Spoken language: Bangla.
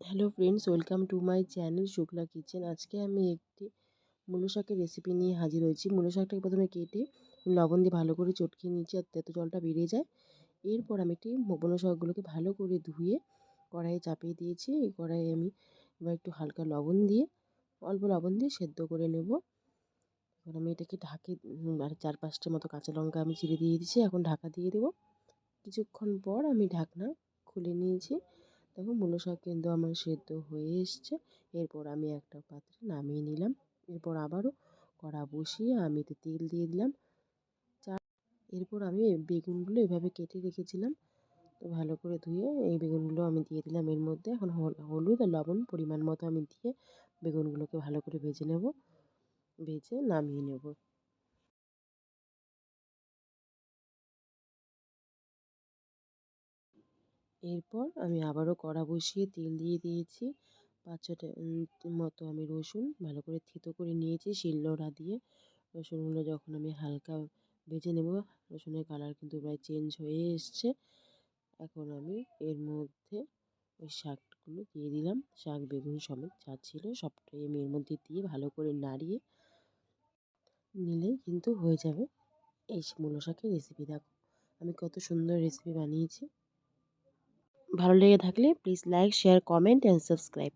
Hello friends welcome to my channel Shukla kitchen আজকে আমি একটি মূলো শাকের রেসিপি নিয়ে হাজির হয়েছি। মূলো শাকটাকে প্রথমে কেটে লবণ দিয়ে ভালো করে চটকিয়ে নিয়েছি আর তেতো জলটা বেরিয়ে যায়। এরপর আমি একটি মূলো শাকগুলোকে ভালো করে ধুয়ে কড়াইয়ে চাপিয়ে দিয়েছি। এই কড়াইয়ে আমি এবার একটু হালকা লবণ দিয়ে, অল্প লবণ দিয়ে সেদ্ধ করে নেব। এবার আমি এটাকে ঢাকে আর চার পাঁচটা মতো কাঁচা লঙ্কা আমি চিড়ে দিয়ে দিয়েছি। এখন ঢাকা দিয়ে দেবো। কিছুক্ষণ পর আমি ঢাকনা খুলে নিয়েছি। দেখো মূলো শাক কিন্তু আমার সেদ্ধ হয়ে এসছে। এরপর আমি একটা পাত্রে নামিয়ে নিলাম। এরপর আবারও কড়া বসিয়ে আমি এতে তেল দিয়ে দিলাম। চা এরপর আমি বেগুনগুলো এভাবে কেটে রেখেছিলাম। তো ভালো করে ধুয়ে এই বেগুনগুলো আমি দিয়ে দিলাম। এর মধ্যে এখন হলুদ আর লবণ পরিমাণ মতো আমি দিয়ে বেগুনগুলোকে ভালো করে ভেজে নেব। ভেজে নামিয়ে নেব। এরপর আমি আবারও কড়া বসিয়ে তেল দিয়ে দিয়েছি। পাঁচ ছটা মতো আমি রসুন ভালো করে থেতো করে নিয়েছি শিলনোড়া দিয়ে। রসুনগুলো যখন আমি হালকা ভেজে নেব, রসুনের কালার কিন্তু প্রায় চেঞ্জ হয়ে এসছে। এখন আমি এর মধ্যে ওই শাকগুলো দিয়ে দিলাম। শাক, বেগুন সমেত যা ছিল সবটাই আমি এর মধ্যে দিয়ে ভালো করে নাড়িয়ে নিলেই কিন্তু হয়ে যাবে। এই মূলো শাকের রেসিপি দেখো। আমি কত সুন্দর রেসিপি বানিয়েছি। ভালো লেগে থাকলে please like share comment and subscribe